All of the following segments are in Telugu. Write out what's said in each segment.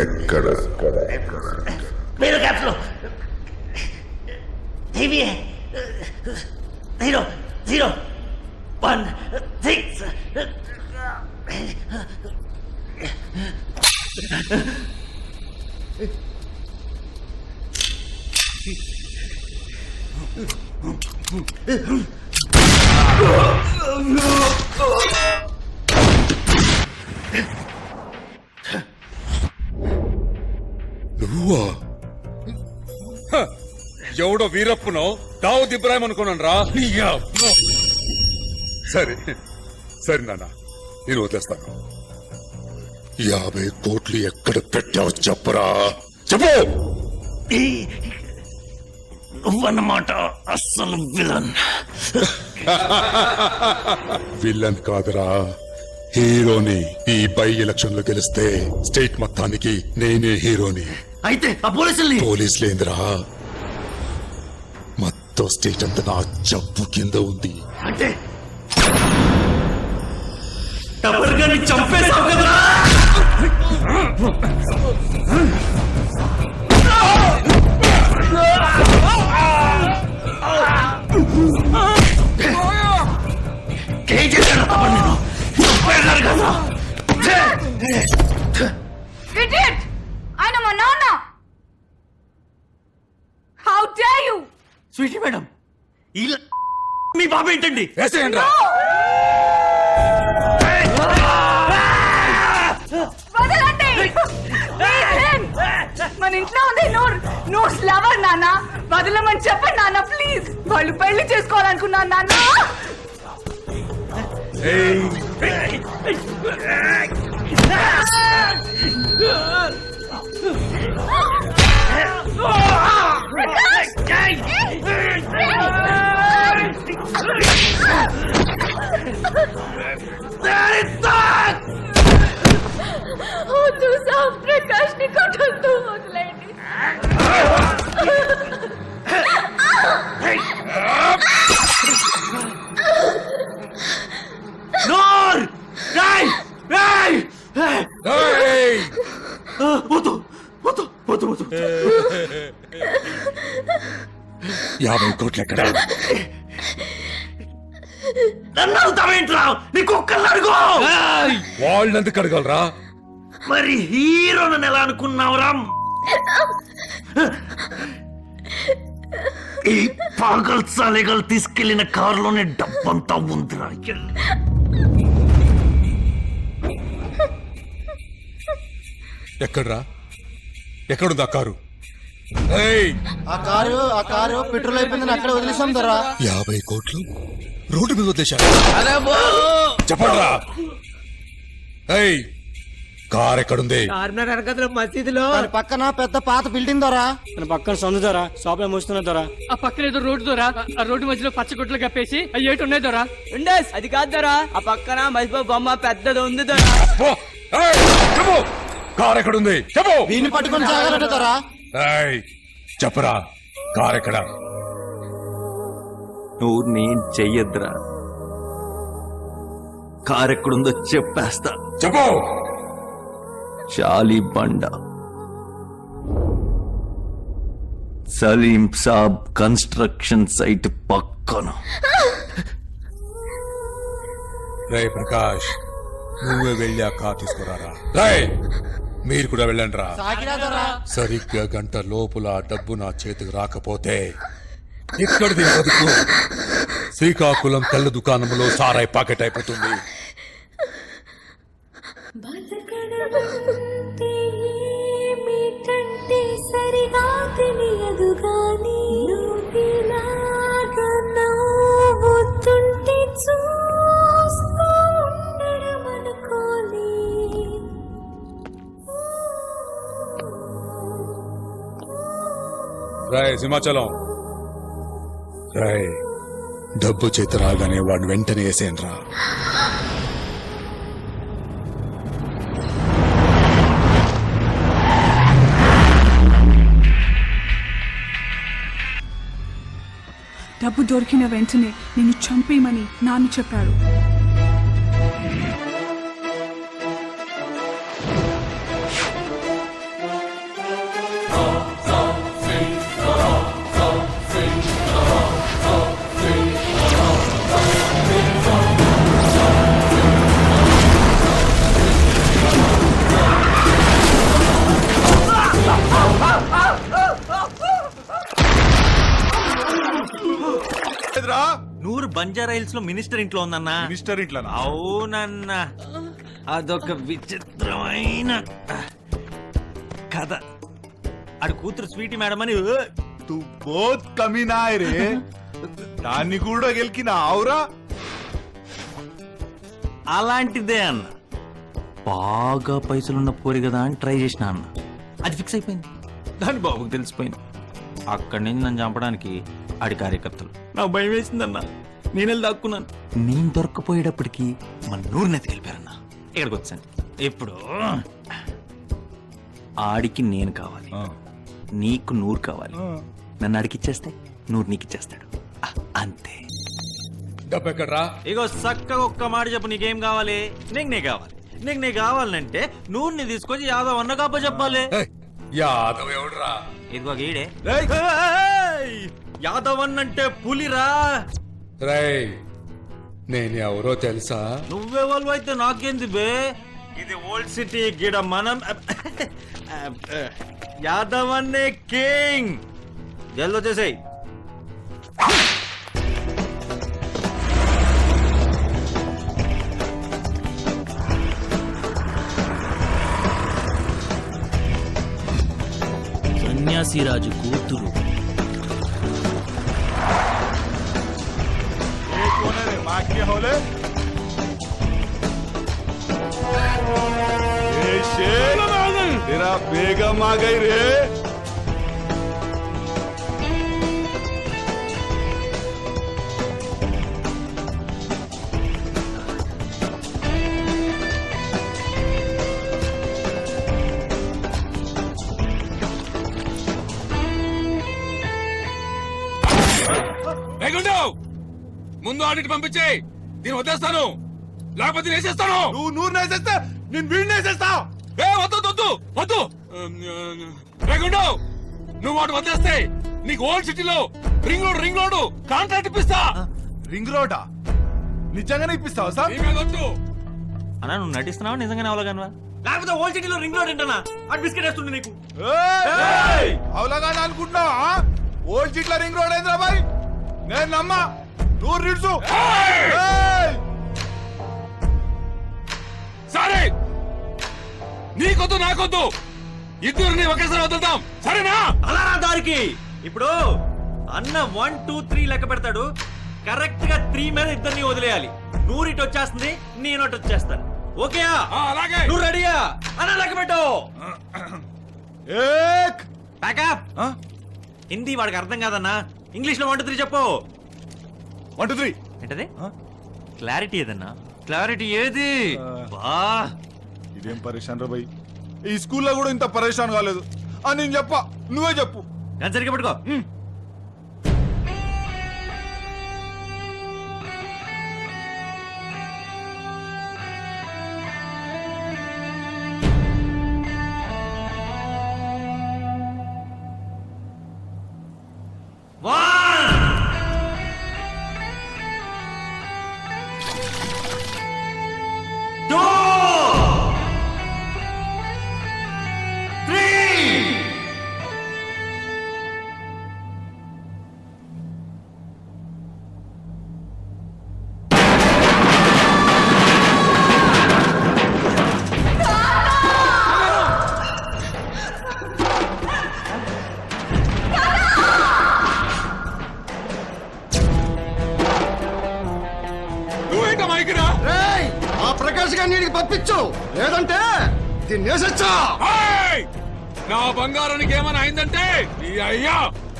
ఎక్కడ? మీరు క్యాప్స్లో heavy zero. Zero. One six. Oh, no. నువ్వా? ఎవడో వీరప్పునో? దావుద్ ఇబ్రాహిం అనుకున్నాను రా సరే సరే నాన్న నేను వదిలేస్తాను. యాభై కోట్లు ఎక్కడ పెట్టావు చెప్పరా? చెప్పు! నువ్వన్నమాట అస్సలు విలన్. విల్లన్ కాదురా. హీరోని ఈ బై ఎలక్షన్లో గెలిస్తే స్టేట్ మొత్తానికి నేనే హీరోని. అయితే ఆ పోలీసుల్ని? పోలీసులేందిరా మొత్తం స్టేట్ అంతా నా జబ్బు కింద ఉంది. అంటే? టవర్ గారిని చంపేశావు కదరా? చేశాడు తప్ప నేను చంపేశాను కదా Idiot! ఆయన మా నాన్న how dare you sweetie madam ఇలా మీ బాబు ఏంటండి వేసేయండి రా వదలండి! మన ఇంట్లో ఉంది నూర్ నూర్స్ లవర్ నాన్న వదలమని చెప్పండి నాన్న ప్లీజ్ వాళ్ళు పెళ్ళి చేసుకోవాలనుకున్నాను నాన్న చూసా ప్రకాష్ని కొట్టొద్దు వదిలేండి కోట్లు ఎక్కడ? నన్ను అడుగుతావేంట్రా నీ కుక్కల్ని అడుగు! వాళ్ళని ఎందుకు అడగలరా? మరి హీరో నన్ను ఎలా అనుకున్నావురా? ఈ పాగల్ సాలేగల్ తీసుకెళ్ళిన కారులోనే డబ్బంతా ఉందిరా ఎక్కడ్రా? ఎక్కడుంది కారు! ఆ కారు ఆ కారు పెట్రోల్ అయిపోయిందని అక్కడ వదిలేసాం ధరా యాభై కోట్లు? రోడ్డు మీద వదిలేశారు చెప్పండిరా. ఏయ్! కార్ ఎక్కడుంది? చార్మినార్ వెనకతల మసీదులో. దాని పక్కన పెద్ద పాత బిల్డింగ్ ధరా మన పక్కన సొంత ధర షాప్లో మూస్తున్న ధర ఆ పక్కన ఏదో రోడ్డు దొరా. ఆ రోడ్డు మధ్యలో పచ్చ గుట్లు కప్పేసి అవి ఏటి ఉన్నాయి దొరా. ఉండేస్ అది కాదు దొరా. ఆ పక్కన మసిపో బొమ్మ పెద్దది ఉంది దొరా. ఓ! ఏయ్! చెప్పు! కార్ ఎక్కడుంది? చెప్పు! దీన్ని పట్టుకొని జాగ్రత్త ఏయ్! చెప్పరా కార్ ఎక్కడ? నువ్వు నేను చెయ్యొద్దురా. కారు ఎక్కడుందో చెప్పేస్తా. చెప్పు! చాలీ బండ. సలీం సాబ్ కన్స్ట్రక్షన్ సైట్ పక్కన. రే ప్రకాష్ నువ్వే వెళ్ళి ఆ కార్ తీసుకురారా. రేయ్! మీరు కూడా వెళ్ళండి రా సరిగ్గా గంట లోపల ఆ డబ్బు నా చేతికి రాకపోతే ఇక్కడిది బతుకు శ్రీకాకుళం తెల్ల దుకాణంలో సారాయి పాకెట్ అయిపోతుంది. సరిగా తెలియదు గాని రాయ్ సింహాచలం. రాయ్ డబ్బు చేతి రాగానే వాడిని వెంటనే వేసేయండి రా డబ్బు దొరికిన వెంటనే నిన్ను చంపేయమని నాన్న చెప్పారు బంజారా హిల్స్లో మినిస్టర్ ఇంట్లో ఉందన్నా. మినిస్టర్ ఇట్లా అవునన్నా. అదొక విచిత్రమైన కథ. ఆడు కూతురు స్వీటీ మేడం అని తు బోత్ దాన్ని కూడా గెలికిన ఆవురా అలాంటిదే అన్న. బాగా పైసలున్న పోరి కదా అని ట్రై చేసిన అన్న. అది ఫిక్స్ అయిపోయింది. దాని బాబుకి తెలిసిపోయింది. అక్కడి నుంచి నన్ను చంపడానికి ఆడి కార్యకర్తలు. నాకు భయం వేసిందన్న. నేను వెళ్ళి దాక్కున్నాను. నేను దొరకపోయేటప్పటికి మన నూరు నెత్తికెళ్ళిపోయారన్న ఇక్కడికి వచ్చాను ఇప్పుడు ఆడికి నేను కావాలి. నీకు నూరు కావాలి. నన్ను అడిగిచ్చేస్తే నూరు నీకు ఇచ్చేస్తాడు. అంతే. డబ్బు ఎక్కడ్రా ఇగో చక్కగా ఒక్క మాట చెప్పు నీకేం కావాలి? నీకు నీ కావాలి. నీకు నీ కావాలంటే నూనె తీసుకొచ్చి యాదవ్ అన్న కప్ప చెప్పాలి. యాదవ్ ఎవడురా? ఇదిగో గీడే! యాదవ్ అన్నంటే పులిరా. రేయ్ నేను ఎవరో తెలుసా? నువ్వెవరు అయితే నాకేంది బే? ఇది ఓల్డ్ సిటీ గిడ మనం. యాదవ్ అన్నే కింగ్. జల్ది వచ్చేసాయి. సన్యాసిరాజు రే మాకే హోలే ఏ शेर तेरा बेगम आ गई रे లేకుండు ముందు ఆడిట్ పంపించే దీన్ని వదిలేస్తాను. లేకపోతే వేసేస్తాను. నువ్వు నూరు నేసేస్తా నేను వీడిని నేసేస్తా ఏ వద్దు వద్దు వద్దు లేకుండు నువ్వు వాడు వదిలేస్తే నీకు ఓల్డ్ సిటీలో ring road ring road contract ఇప్పిస్తా. రింగ్ రోడా నిజంగానే ఇప్పిస్తావా సార్? వద్దు. అన్నా నువ్వు నటిస్తున్నావా? నిజంగానే అవలగానువా? లేకపోతే ఓల్డ్ సిటీలో రింగ్ రోడ్ ఏంటన్నా? అటు బిస్కెట్ వేస్తుండే నీకు. అవలాగానే అనుకుంటున్నావా? ఓల్డ్ చిట్ల రింగ్ రోడ్ ఏంద్రా బాయ్ నేను నమ్మా. నూరు నిడుచు సరే! నీకొద్దు నాకొద్దు. ఇద్దరిని ఒకేసారి వదులుతాం. సరేనా? అలా రా దారికి. ఇప్పుడు అన్న వన్ టూ త్రీ లెక్క పెడతాడు. కరెక్ట్గా త్రీ మీద ఇద్దరిని వదిలేయాలి. నూరు ఇటు వచ్చేస్తుంది నేను అటు వచ్చేస్తాను. ఓకేయా? ఆ, అలాగే. నువ్వు రెడీయా? అన్న లెక్క పెట్టు. ఏక్? హిందీ వాడికి అర్థం కాదన్నా. ఇంగ్లీష్లో వన్ టూ త్రీ చెప్పు. వన్ టూ త్రీ ఏంటది? క్లారిటీ ఏదన్నా? క్లారిటీ ఏది? బా. ఇదేం పరేషాన్ రా బాయ్? ఈ స్కూల్లో కూడా ఇంత పరేషాన్ కాలేదు. అని నేను చెప్పా. నువ్వే చెప్పు. కానీ సరిగ్గా పెట్టుకో. గారిని నీడికి పంపించు. లేదంటే దీన్ని వేసొచ్చా! నా బంగారానికి ఏమైనా అయిందంటే ఈ అయ్యా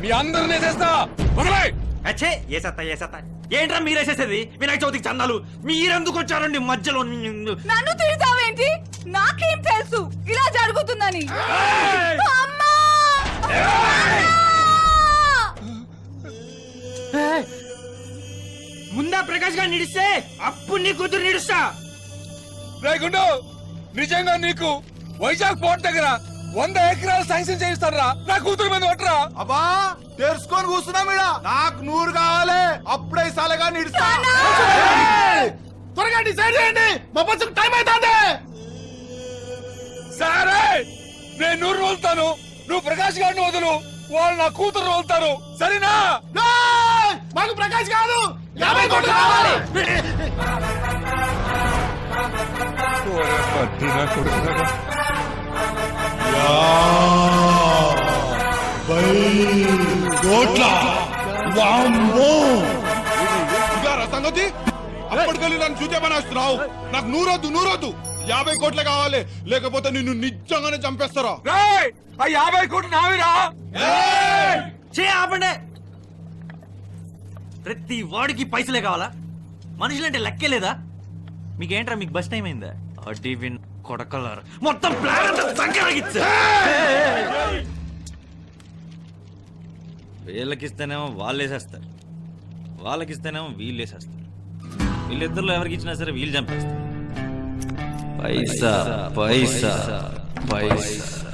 మీ అందరినీ చేస్తా వదిలే అచ్చే ఏంట్రా మీరేసేసేది వినాయక చవితికి చందాలు. మీరెందుకు వచ్చారండి మధ్యలో? నన్ను తిడతావేంటి నాకేం తెలుసు? ఇలా జరుగుతుందని. అమ్మా! ముందా ప్రకాష్ గారు నిడిస్తే అప్పుడు నీ కూతురు నిడుస్తా రేగుండు నిజంగా నీకు వైజాగ్ పోర్ట్ దగ్గర వంద ఎకరాలు శాంక్షన్ చేయిస్తారా నా కూతురు మీద పట్టరా. అబ్బా తెరుచుకొని కూర్చున్నా మీడ? నాకు నూరు కావాలి. అప్పుడే సాలగా నిడుస్తా! త్వరగా డిసైడ్ చేయండి. మా బస్సుకు టైం అవుతుంది సరే నేను నూరు వదులుతాను నువ్వు ప్రకాష్ గారిని వదులు. వాళ్ళు నా కూతురు వదులుతారు. సరేనా! మాకు ప్రకాష్ కాదు. యాభై కోట్లు కావాలి. సంగతి అప్పటికెళ్ళి నన్ను చూచే పని వస్తున్నావు నాకు నూరొద్దు నూరొద్దు యాభై కోట్లే కావాలి లేకపోతే నిన్ను నిజంగానే చంపేస్తారా ఆ యాభై కోట్లు నావిరా చే ఆపండి ప్రతి వాడికి పైసలే కావాలా? మనుషులంటే లెక్కే లేదా? మీకేంట్రా మీకు బస్ టైం అయిందా? అడ్డీ విన్ కొడకలారు. మొత్తం ప్లాన్ అంతా సంకరాగిచ్చా వీళ్ళకిస్తేనేమో వాళ్ళు వేసేస్తారు వాళ్ళకిస్తేనేమో వీళ్ళు వేసేస్తారు వీళ్ళిద్దరిలో ఎవరికి ఇచ్చినా సరే వీళ్ళు చంపేస్తారు. పైసా పైసా పైసా.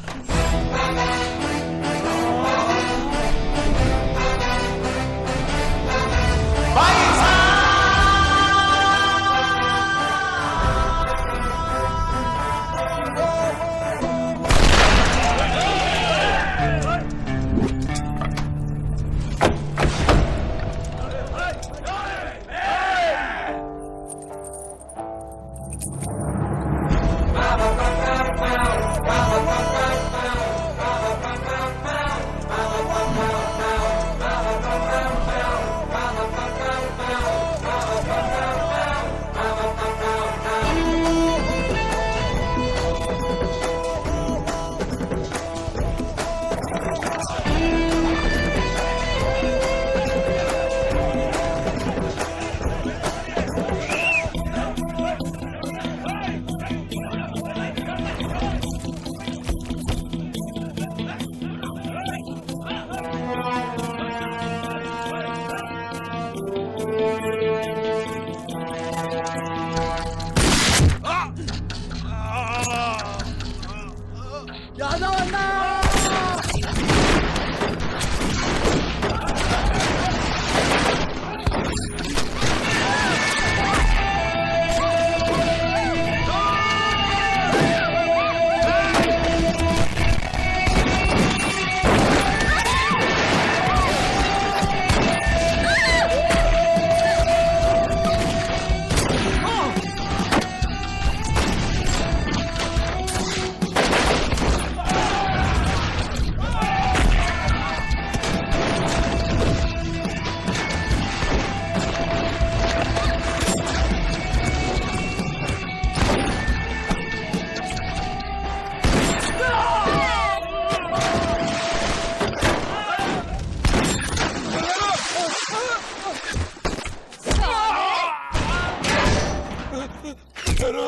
పైసలు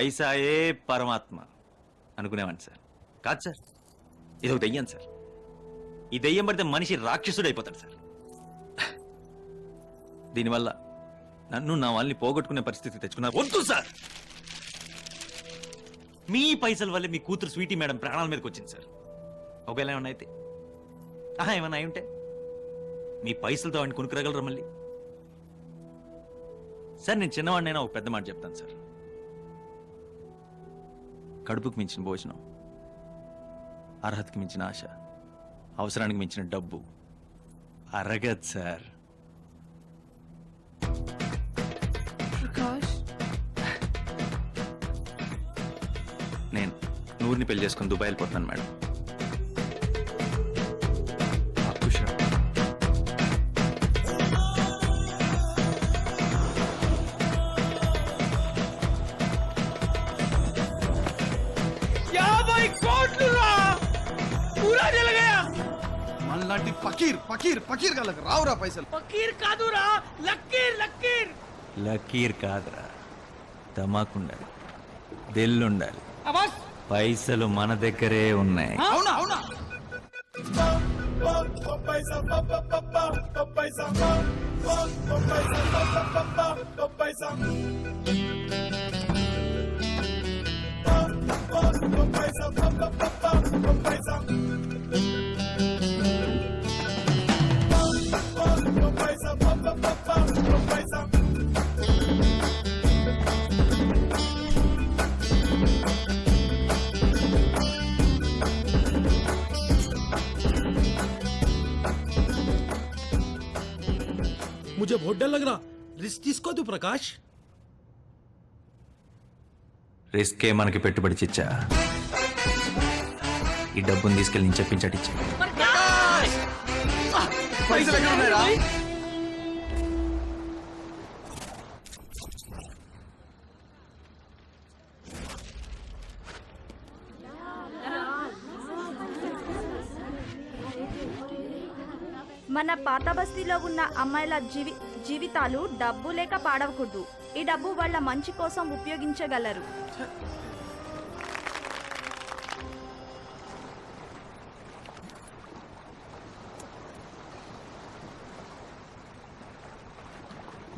పైసాయే పరమాత్మ అనుకునేవాడిని సార్. కాదు సార్ ఇది ఒక దెయ్యం సార్. ఈ దెయ్యం పడితే మనిషి రాక్షసుడు అయిపోతాడు సార్. దీనివల్ల నన్ను నా వాళ్ళని పోగొట్టుకునే పరిస్థితి తెచ్చుకున్నారు వద్దు సార్. మీ పైసల వల్లే మీ కూతురు స్వీటీ మేడం ప్రాణాల మీదకి వచ్చింది సార్. ఒకవేళ ఏమన్నా అయితే ఆహా ఏమన్నా అయి ఉంటే మీ పైసలతో వాడిని కొనుక్కురగలరా మళ్ళీ? సార్ నేను చిన్నవాడినైనా ఒక పెద్ద మాట చెప్తాను సార్. కడుపుకు మించిన భోజనం అర్హతకి మించిన ఆశ అవసరానికి మించిన డబ్బు. అరగదు సార్. ప్రకాష్? నేను నూరిని పెళ్ళి చేసుకుని దుబాయ్ వెళ్ళిపోతున్నాను మేడం. ఫకీర్ ఫకీర్ ఫకీర్ కళ్ళకి రావురా పైసలు. ఫకీర్ కాదురా లక్కీర్ లక్కీర్. లకీర్ కాదురా తమాకుండాలి దిల్లుండాలి. పైసలు మన దగ్గరే ఉన్నాయి. అవునా అవునా? मुझे बहुत डर लग रहा रिस्क తీసుకో తు ప్రకాష్ రిస్కే మనకి పెట్టుబడి చిచ్చా ఈ డబ్బుని తీసుకెళ్ళి నేను చెప్పించటిచ్చా పైసలు ఎక్కడ ఉన్నాయిరా మన పాత బస్తీలో ఉన్న అమ్మాయిల జీవి జీవితాలు డబ్బు లేక పాడవకూడదు. ఈ డబ్బు వాళ్ళ మంచి కోసం ఉపయోగించగలరు.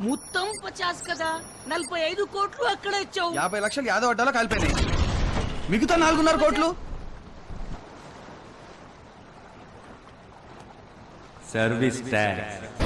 మొత్తం పచాస్ కదా. నలభై ఐదు కోట్లు అక్కడ ఇచ్చావు. యాభై లక్షలు యాదవ్ అడ్డాలో కాలిపోయినాయి. మిగతా నాలుగున్నర కోట్లు? Service Tax.